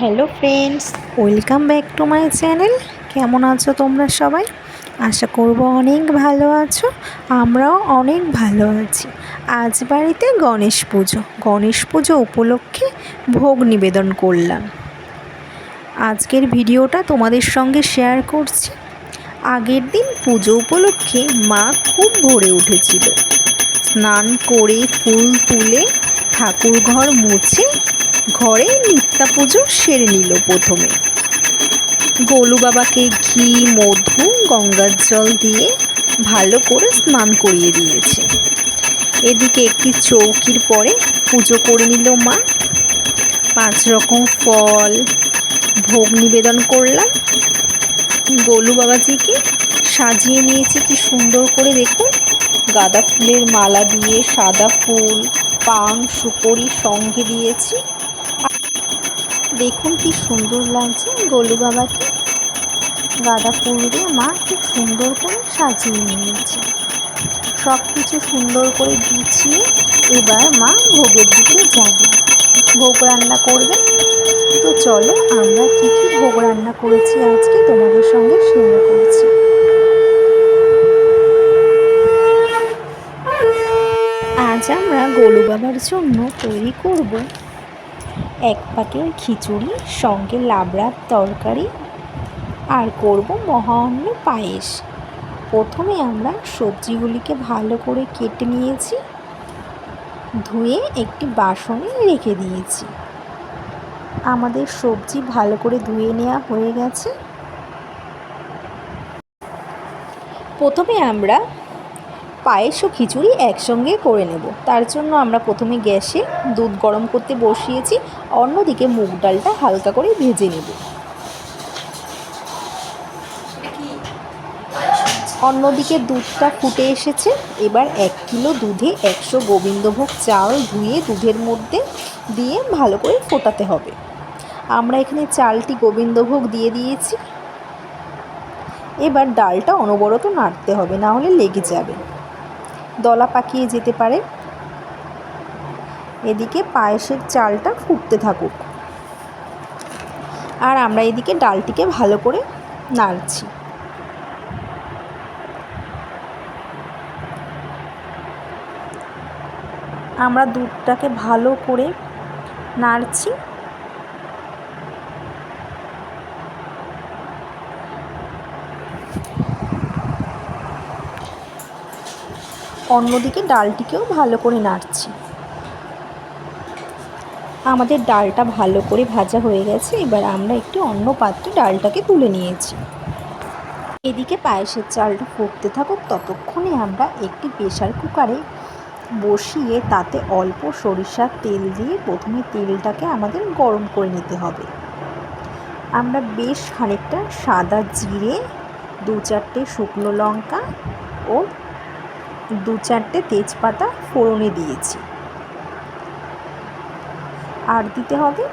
Hello friends, welcome back to my channel. কেমন আছো তোমরা সবাই? আশা করব অনেক ভালো আছো, আমরাও অনেক ভালো আছি। আজ বাড়িতে গণেশ পুজো গণেশ পুজো উপলক্ষে ভোগ নিবেদন করলাম। আজকের ভিডিওটা তোমাদের সঙ্গে শেয়ার করছি। আগের দিন পুজো উপলক্ষে মা খুব ভরে উঠেছিল। স্নান করে ফুল তুলে ঠাকুর ঘর মুছে ঘরে নিত্যা পুজো সেরে নিল প্রথমে। গোলু বাবাকে ঘি, মধু, গঙ্গার জল দিয়ে ভালো করে স্নান করিয়ে দিয়েছে। এদিকে একটি চৌকির পরে পুজো করে নিল মা। পাঁচ রকম ফল, ভোগ নিবেদন করলাম। গোলু বাবাজিকে সাজিয়ে নিয়েছি কি সুন্দর করে দেখুন। গাঁদা ফুলের মালা দিয়ে সাদা ফুল পান সুপরি সঙ্গে দিয়েছি। দেখুন কি সুন্দর লাগছে। গোলু বাবাকে গাঁদা ফুল দিয়ে মা খুব সুন্দর করে সাজিয়ে নিয়েছে। সব কিছু সুন্দর করে গুছিয়ে এবার মা ভোগের দিকে যাবে। ভোগ রান্না করবে। তো চলো আমরা কী কী ভোগ রান্না করেছি আজকে তোমাদের সঙ্গে শেয়ার করছি। আজ আমরা গোলু বাবার জন্য তৈরি করব এক পাকের খিচুড়ি, সঙ্গে লাবড়ার তরকারি আর করব মহান্ন পায়েস। প্রথমে আমরা সবজিগুলিকে ভালো করে কেটে নিয়েছি, ধুয়ে একটি বাসনে রেখে দিয়েছি। আমাদের সবজি ভালো করে ধুয়ে নেওয়া হয়ে গেছে। প্রথমে আমরা পায়েস ও খিচুড়ি একসঙ্গে করে নেব। তার জন্য আমরা প্রথমে গ্যাসে দুধ গরম করতে বসিয়েছি, অন্যদিকে মুগ ডালটা হালকা করে ভেজে নেব। অন্যদিকে দুধটা ফুটে এসেছে। এবার এক কিলো দুধে একশো গোবিন্দভোগ চাল ধুয়ে দুধের মধ্যে দিয়ে ভালো করে ফোটাতে হবে। আমরা এখানে চালটি গোবিন্দভোগ দিয়ে দিয়েছি। এবার ডালটা অনবরত নাড়তে হবে, না হলে লেগে যাবে। দলা পাকিয়ে যেতে পারে। এদিকে পায়েসের চালটা ফুটতে থাকুক। আর আমরা এদিকে ডালটিকে ভালো করে নাড়ছি। আমরা দুধটাকে ভালো করে নাড়ছি। অন্যদিকে ডালটিকেও ভালো করে নাড়ছি। আমাদের ডালটা ভালো করে ভাজা হয়ে গেছে, এবার আমরা একটি অন্য পাত্রে ডালটাকে তুলে নিয়েছি। এদিকে পায়েসের চালটা ফুটতে থাকুক, ততক্ষণে আমরা একটি প্রেশার কুকারে বসিয়ে তাতে অল্প সরিষার তেল দিয়ে প্রথমে তেলটাকে আমাদের গরম করে নিতে হবে। আমরা বেশ খানিকটা সাদা জিরে, দু চারটে শুকনো লঙ্কা ও দু চারটে তেজপাতা ফোড়নে দিয়েছি। আর দিতে হবে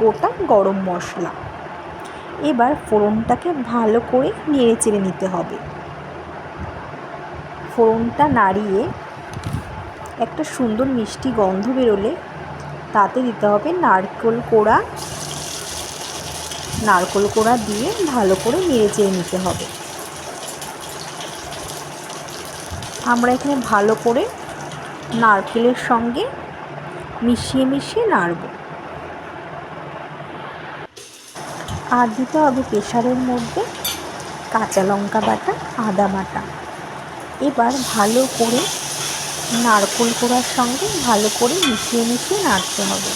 গোটা গরম মশলা। এবার ফোড়নটাকে ভালো করে নেড়ে চেড়ে নিতে হবে। ফোড়নটা নাড়িয়ে একটা সুন্দর মিষ্টি গন্ধ বেরোলে তাতে দিতে হবে নারকেল কোড়া। নারকেল কোড়া দিয়ে ভালো করে নেড়ে চেড়ে নিতে হবে। আমরা এখানে ভালো করে নারকেলের সঙ্গে মিশিয়ে মিশিয়ে নাড়ব। আর দিতে হবে প্রেশারের মধ্যে কাঁচা লঙ্কা বাটা, আদা বাটা। এবার ভালো করে নারকোল কোড়ার সঙ্গে ভালো করে মিশিয়ে মিশিয়ে নাড়তে হবে।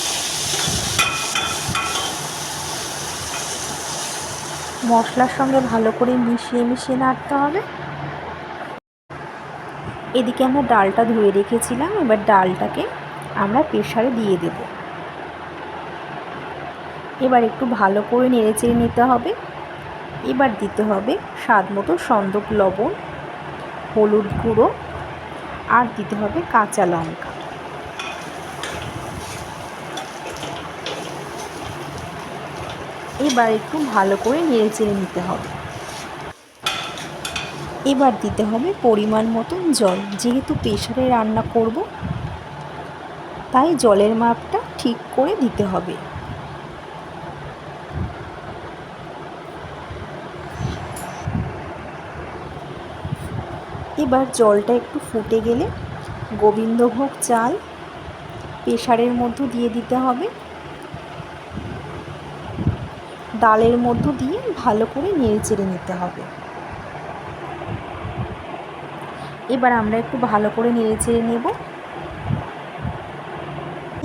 মশলার সঙ্গে ভালো করে মিশিয়ে মিশিয়ে নাড়তে হবে। এদিকে আমরা ডালটা ধুয়ে রেখেছিলাম, এবার ডালটাকে আমরা প্রেশারে দিয়ে দেব। এবার একটু ভালো করে নেড়ে চেড়ে নিতে হবে। এবার দিতে হবে স্বাদ মতো সন্দক লবণ, হলুদ গুঁড়ো, আর দিতে হবে কাঁচা লঙ্কা। এবার একটু ভালো করে নেড়ে চেড়ে নিতে হবে। এবার দিতে হবে পরিমাণ মতন জল। যেহেতু প্রেশারে রান্না করব, তাই জলের মাপটা ঠিক করে দিতে হবে। এবার জলটা একটু ফুটে গেলে গোবিন্দভোগ চাল প্রেশারের মধ্যে দিয়ে দিতে হবে। ডালের মধ্য দিয়ে ভালো করে নেড়ে চেড়ে নিতে হবে। এবার আমরা একটু ভালো করে নেড়ে চেড়ে নেব।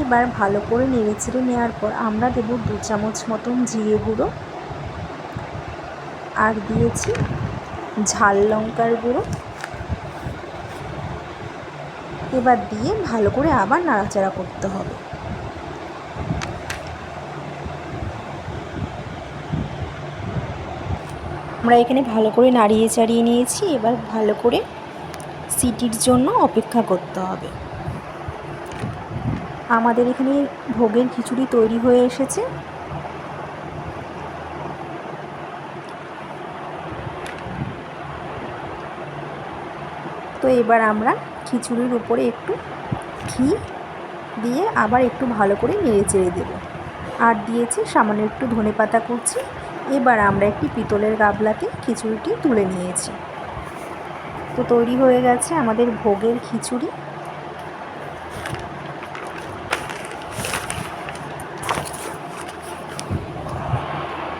এবার ভালো করে নেড়ে চেড়ে নেওয়ার পর আমরা দেব দু চামচ মতন জিরে গুঁড়ো আর দিয়েছি ঝাল লঙ্কার গুঁড়ো। এবার দিয়ে ভালো করে আবার নাড়াচাড়া করতে হবে। আমরা এখানে ভালো করে নাড়িয়ে চাড়িয়ে নিয়েছি, এবার ভালো করে সিটির জন্য অপেক্ষা করতে হবে। আমাদের এখানে ভোগের খিচুড়ি তৈরি হয়ে এসেছে। তো এবার আমরা খিচুড়ির উপরে একটু ঘি দিয়ে আবার একটু ভালো করে নেড়ে চেড়ে দেবো। আর দিয়েছি সামান্য একটু ধনে পাতা কুচি। এবার আমরা একটি পিতলের গাবলাতে খিচুড়িটি তুলে নিয়েছি। তো তৈরি হয়ে গেছে আমাদের ভোগের খিচুড়ি।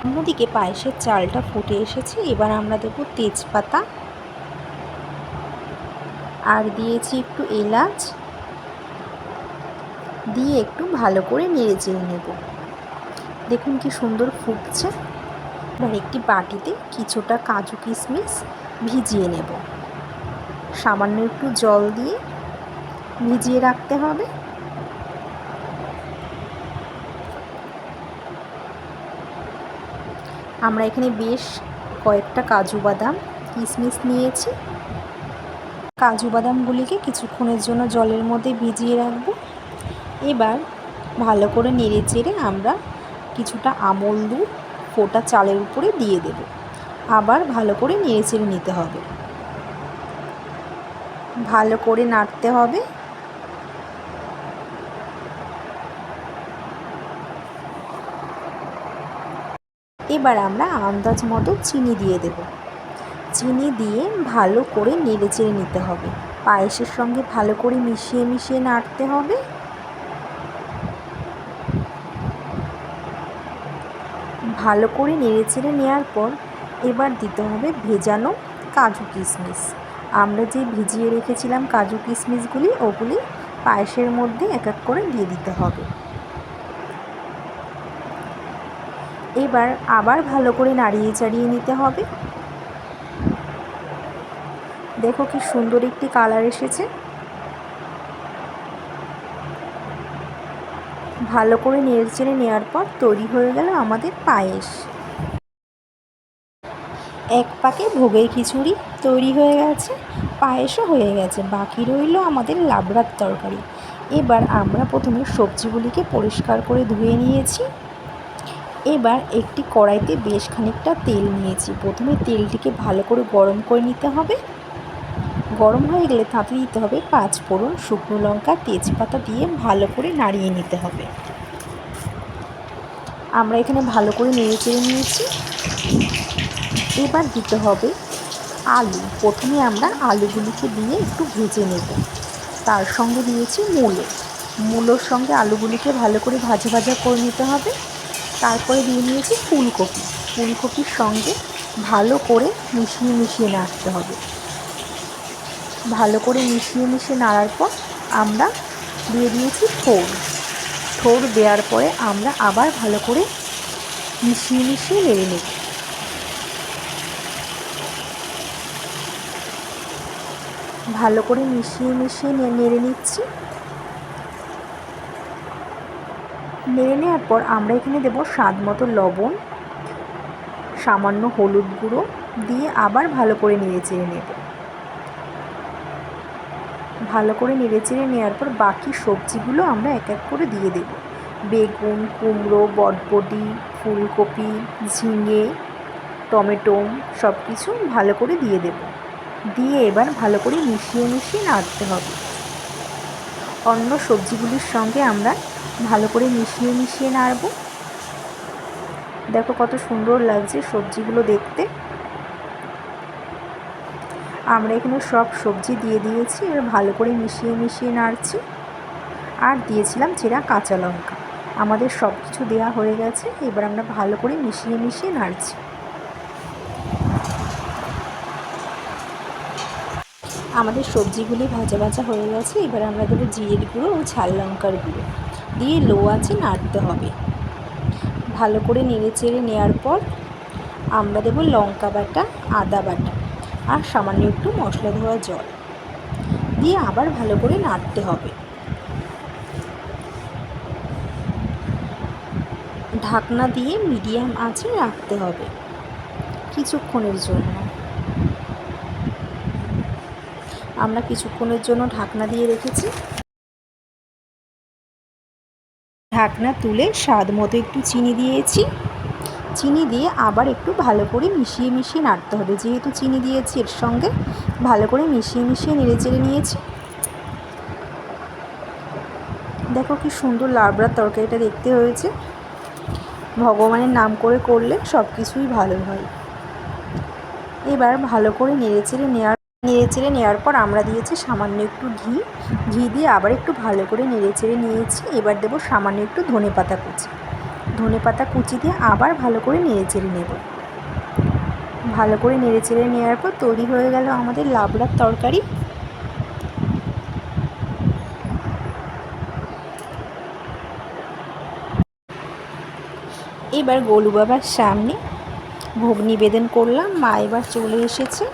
অন্যদিকে পায়েসের চালটা ফুটে এসেছে, এবার আমরা দেবো তেজপাতা। আর দিয়েছি একটু এলাচ। দিয়ে একটু ভালো করে নেড়ে চেড়ে নেব। দেখুন কি সুন্দর ফুটছে। এবার একটি বাটিতে কিছুটা কাজু কিশমিশ ভিজিয়ে নেব। সামান্য একটু জল দিয়ে ভিজিয়ে রাখতে হবে। আমরা এখানে বেশ কয়েকটা কাজু বাদাম কিশমিশ নিয়েছি। কাজু বাদামগুলিকে কিছুক্ষণের জন্য জলের মধ্যে ভিজিয়ে রাখব। এবার ভালো করে নেড়ে চেড়ে আমরা কিছুটা আমল দুধ ফোটা চালের উপরে দিয়ে দেব। আবার ভালো করে নেড়ে চেড়ে নিতে হবে। ভালো করে নাড়তে হবে। এবার আমরা আন্দাজ মতো চিনি দিয়ে দেব। চিনি দিয়ে ভালো করে নেড়ে চেড়ে নিতে হবে। পায়েসের সঙ্গে ভালো করে মিশিয়ে মিশিয়ে নাড়তে হবে। ভালো করে নেড়ে চেড়ে নেওয়ার পর এবার দিতে হবে ভেজানো কাজু কিশমিশ। আমরা যে ভিজিয়ে রেখেছিলাম কাজু কিশমিশগুলি, ওগুলি পায়েসের মধ্যে এক এক করে দিয়ে দিতে হবে। এবার আবার ভালো করে নাড়িয়ে চাড়িয়ে নিতে হবে। দেখো কি সুন্দর একটি কালার এসেছে। ভালো করে নেড়ে চেড়ে নেওয়ার পর তৈরি হয়ে গেল আমাদের পায়েস। এক পাকে ভোগের খিচুড়ি তৈরি হয়ে গেছে, পায়েসও হয়ে গেছে, বাকি রইল আমাদের লাবড়ার তরকারি। এবার আমরা প্রথমে সবজিগুলিকে পরিষ্কার করে ধুয়ে নিয়েছি। এবার একটি কড়াইতে বেশ খানিকটা তেল নিয়েছি। প্রথমে তেলটিকে ভালো করে গরম করে নিতে হবে। গরম হয়ে গেলে তাতে দিতে হবে পাঁচ ফোড়ন শুকনো লঙ্কা, তেজপাতা দিয়ে ভালো করে নাড়িয়ে নিতে হবে। আমরা এখানে ভালো করে নেড়ে চেড়ে নিয়েছি। এবার দিতে হবে আলু। প্রথমে আমরা আলুগুলিকে দিয়ে একটু ভেজে নেব। তার সঙ্গে দিয়েছি মূলো। মূলোর সঙ্গে আলুগুলিকে ভালো করে ভাজা ভাজা করে নিতে হবে। তারপরে দিয়ে নিয়েছি ফুলকপি। ফুলকপির সঙ্গে ভালো করে মিশিয়ে মিশিয়ে নাড়তে হবে। ভালো করে মিশিয়ে মিশিয়ে নাড়ার পর আমরা দিয়ে দিয়েছি থোর থোর দেওয়ার পরে আমরা আবার ভালো করে মিশিয়ে মিশিয়ে নেড়ে নেব। ভালো করে মিশিয়ে মিশিয়ে নেড়ে নিচ্ছি। নেড়ে নেওয়ার পর আমরা এখানে দেব স্বাদ মতো লবণ, সামান্য হলুদ গুঁড়ো দিয়ে আবার ভালো করে নেড়ে চেড়ে নেব। ভালো করে নেড়ে চেড়ে নেওয়ার পর বাকি সবজিগুলো আমরা এক এক করে দিয়ে দেব। বেগুন, কুমড়ো, বটবটি, ফুলকপি, ঝিঙে, টমেটো সব কিছু ভালো করে দিয়ে দেব। দিয়ে এবার ভালো করে মিশিয়ে মিশিয়ে নাড়তে হবে। অন্য সবজিগুলির সঙ্গে আমরা ভালো করে মিশিয়ে মিশিয়ে নাড়ব। দেখো কত সুন্দর লাগছে সবজিগুলো দেখতে। আমরা এখানে সব সবজি দিয়ে দিয়েছি, এবার ভালো করে মিশিয়ে মিশিয়ে নাড়ছি। আর দিয়েছিলাম চেরা কাঁচা লঙ্কা। আমাদের সব কিছু দেওয়া হয়ে গেছে, এবার আমরা ভালো করে মিশিয়ে মিশিয়ে নাড়ছি। আমাদের সবজিগুলি ভাজা ভাজা হয়ে গেছে, এবার আমরা দেবো জিরের গুঁড়ো ও ঝাল লঙ্কার গুঁড়ো দিয়ে লো আছে নাড়তে হবে। ভালো করে নেড়ে চেড়ে নেওয়ার পর আমরা দেবো লঙ্কা বাটা, আদা বাটা আর সামান্য একটু মশলা ধোয়া জল দিয়ে আবার ভালো করে নাড়তে হবে। ঢাকনা দিয়ে মিডিয়াম আঁচে রাখতে হবে কিছুক্ষণের জন্য। আমরা কিছুক্ষণের জন্য ঢাকনা দিয়ে রেখেছি। ঢাকনা তুলে স্বাদ মতো একটু চিনি দিয়েছি। চিনি দিয়ে আবার একটু ভালো করে মিশিয়ে মিশিয়ে নাড়তে হবে। যেহেতু চিনি দিয়েছি এর সঙ্গে ভালো করে মিশিয়ে মিশিয়ে নেড়ে চেড়ে নিয়েছি। দেখো কি সুন্দর লাবড়ার তরকারিটা দেখতে হয়েছে। ভগবানের নাম করে করলে সব কিছুই ভালো হয়। এবার ভালো করে নেড়ে চেড়ে নেওয়ার নেড়ে নেওয়ার পর আমরা দিয়েছি সামান্য একটু ঘি। ঘি দিয়ে আবার একটু ভালো করে নেড়ে চেড়ে নিয়েছি। এবার দেবো সামান্য একটু ধনে পাতা কুচি। ধনে পাতা কুচি দিয়ে আবার ভালো করে নেড়ে চেড়ে নেব। ভালো করে নেড়ে চেড়ে নেওয়ার পর তৈরি হয়ে গেল আমাদের লাবড়ার তরকারি। এবার গোলু বাবার সামনে ভোগ নিবেদন করলাম। মা এবার চলে এসেছে।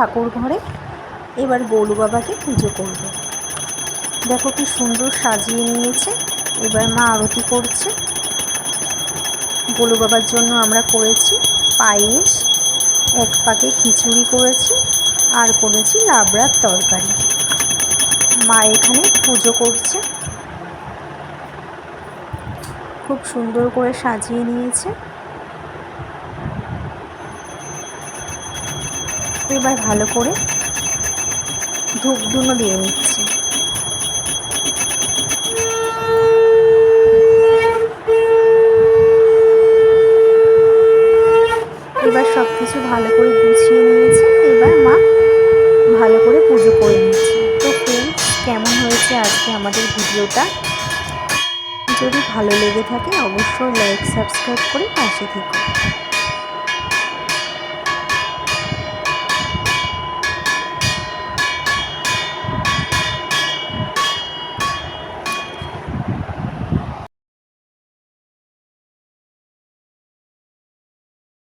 ঠাকুর ঘরে, এবার গোলু বাবাকে পুজো করবে। দেখো কি সুন্দর সাজিয়ে নিয়েছে, এবার মা আরতি করছে। গোলু বাবার জন্য আমরা করেছি পায়েস, এক পাকে খিচুড়ি করেছি, আর করেছি লাবড়ার তরকারি। মা এখানে পুজো করছে। খুব সুন্দর করে সাজিয়ে নিয়েছে। এবার ভালো করে ধূপ ধুনো দিয়ে নিচ্ছি। এবার সব কিছু ভালো করে গুছিয়ে নিয়েছি। এবার মা ভালো করে পুজো করে নিচ্ছে। তো কেমন হয়েছে আজকে আমাদের ভিডিওটা? যদি ভালো লেগে থাকে, অবশ্যই লাইক সাবস্ক্রাইব করে পাশে থেকো।